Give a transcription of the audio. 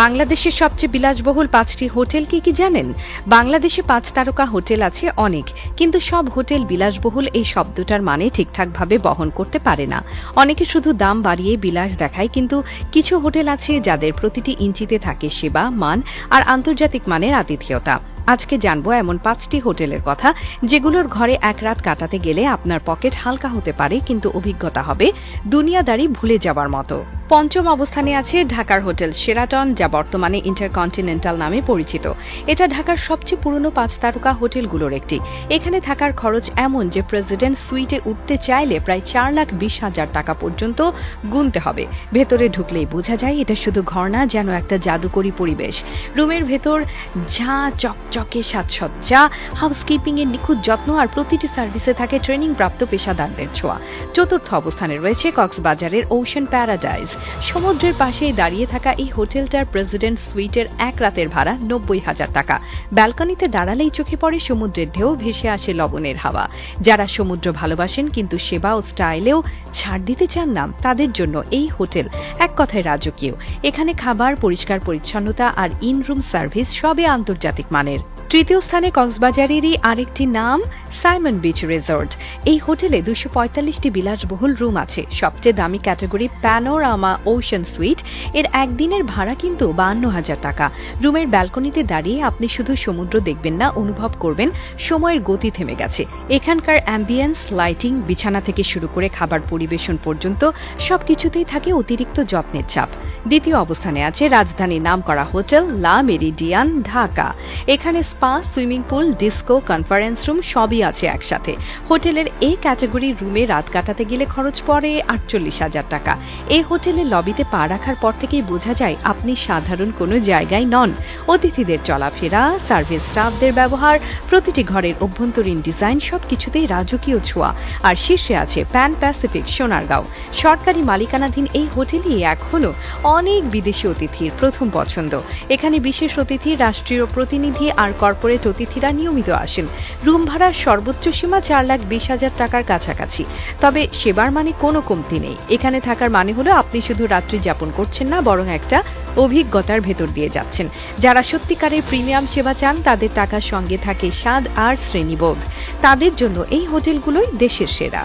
বাংলাদেশের সবচেয়ে বিলাসবহুল পাঁচটি হোটেল কি কি জানেন? বাংলাদেশে পাঁচ তারকা হোটেল আছে অনেক, কিন্তু সব হোটেল বিলাসবহুল এই শব্দটার মানে ঠিকঠাকভাবে বহন করতে পারে না। অনেকে শুধু দাম বাড়িয়ে বিলাস দেখায়, কিন্তু কিছু হোটেল আছে যাদের প্রতিটি ইঞ্চিতে থাকে সেবা, মান আর আন্তর্জাতিক মানের আতিথেয়তা। আজকে জানব এমন পাঁচটি হোটেলের কথা, যেগুলোর ঘরে এক রাত কাটাতে গেলে আপনার পকেট হালকা হতে পারে, কিন্তু অভিজ্ঞতা হবে দুনিয়াদারি ভুলে যাওয়ার মতো। পঞ্চম অবস্থানে আছে ঢাকার হোটেল সেরাটন যা বর্তমানে ইন্টারকন্টিনেন্টাল নামে পরিচিত। এটা ঢাকার সবচেয়ে পুরনো পাঁচ তারকা হোটেলগুলোর একটি। এখানে থাকার খরচ এমন যে প্রেসিডেন্ট সুইটে উঠতে চাইলে প্রায় চার লাখ বিশ হাজার টাকা পর্যন্ত গুনতে হবে। ভেতরে ঢুকলেই বোঝা যায় এটা শুধু ঘর না, যেন একটা জাদুকরী পরিবেশ। রুমের ভেতর ঝা, চকচকে সাজসজ্জা হাউসকিপিং এর নিখুঁত যত্ন আর প্রতিটি সার্ভিসে থাকে ট্রেনিং প্রাপ্ত পেশাদারদের ছোঁয়া। চতুর্থ অবস্থানে রয়েছে কক্সবাজারের ওশান প্যারাডাইজ সমুদ্রের পাশেই দাঁড়িয়ে থাকা এই হোটেলটার প্রেসিডেন্ট সুইটের এক রাতের ভাড়া নব্বই হাজার টাকা। ব্যালকনিতে দাঁড়ালেই চোখে পড়ে সমুদ্রের ঢেউ, ভেসে আসে লবণের হাওয়া। যারা সমুদ্র ভালোবাসেন কিন্তু সেবা ও স্টাইলেও ছাড় দিতে চান না, তাদের জন্য এই হোটেল এক কথায় রাজকীয়। এখানে খাবার, পরিষ্কার পরিচ্ছন্নতা আর ইন রুম সার্ভিস সবে আন্তর্জাতিক মানের। তৃতীয় স্থানে কক্সবাজারেরই আরেকটি নাম, সাইমন বিচ রিসর্ট। এই হোটেলে দুশো পঁয়তাল্লিশটি বিলাসবহুল রুম আছে। সবচেয়ে দামি ক্যাটাগরি প্যানোরামা ওশান সুইট। এর একদিনের ভাড়া কিন্তু বান্ন হাজার টাকা। রুমের ব্যালকনিতে দাঁড়িয়ে আপনি শুধু সমুদ্র দেখবেন না, অনুভব করবেন সময়ের গতি থেমে গেছে। এখানকার অ্যাম্বিয়েন্স লাইটিং বিছানা থেকে শুরু করে খাবার পরিবেশন পর্যন্ত সবকিছুতেই থাকে অতিরিক্ত যত্নের চাপ। দ্বিতীয় অবস্থানে আছে রাজধানীর নাম করা হোটেল লা মেরিডিয়ান, ঢাকা। এখানে spa, swimming pool, disco, conference room সবই আছে একসাথে। হোটেলের এই ক্যাটাগরির রুমে রাত কাটাতে গেলে খরচ পড়ে আটচল্লিশ হাজার টাকা। এই হোটেলের লবিতে পা রাখার পর থেকেই বোঝা যায় আপনি সাধারণ কোনো জায়গায় নন। অতিথিদের চলাফেরা, সার্ভিস স্টাফদের ব্যবহার, প্রতিটি ঘরের অভ্যন্তরীণ ডিজাইন সব কিছুতেই রাজকীয় ছোঁয়া। আর শীর্ষে আছে প্যান প্যাসিফিক সোনারগাঁও। সরকারি মালিকানাধীন এই হোটেলই এখনও অনেক বিদেশি অতিথির প্রথম পছন্দ। এখানে বিশেষ অতিথি, রাষ্ট্রীয় প্রতিনিধি আর কর্পোরেট অতিথিরা নিয়মিত আসেন। রুম ভাড়ার সর্বোচ্চ সীমা চার লাখ বিশ হাজার টাকার কাছাকাছি। তবে সেবার মানে কোনো কমতি নেই। এখানে থাকার মানে হলো আপনি শুধু রাত্রি যাপন করছেন না, বরং একটা অভিজ্ঞতার ভেতর দিয়ে যাচ্ছেন। যারা সত্যিকারের প্রিমিয়াম সেবা চান, তাদের টাকার সঙ্গে থাকে স্বাদ আর শ্রেণীবোধ। তাদের জন্য এই হোটেলগুলোই দেশের সেরা।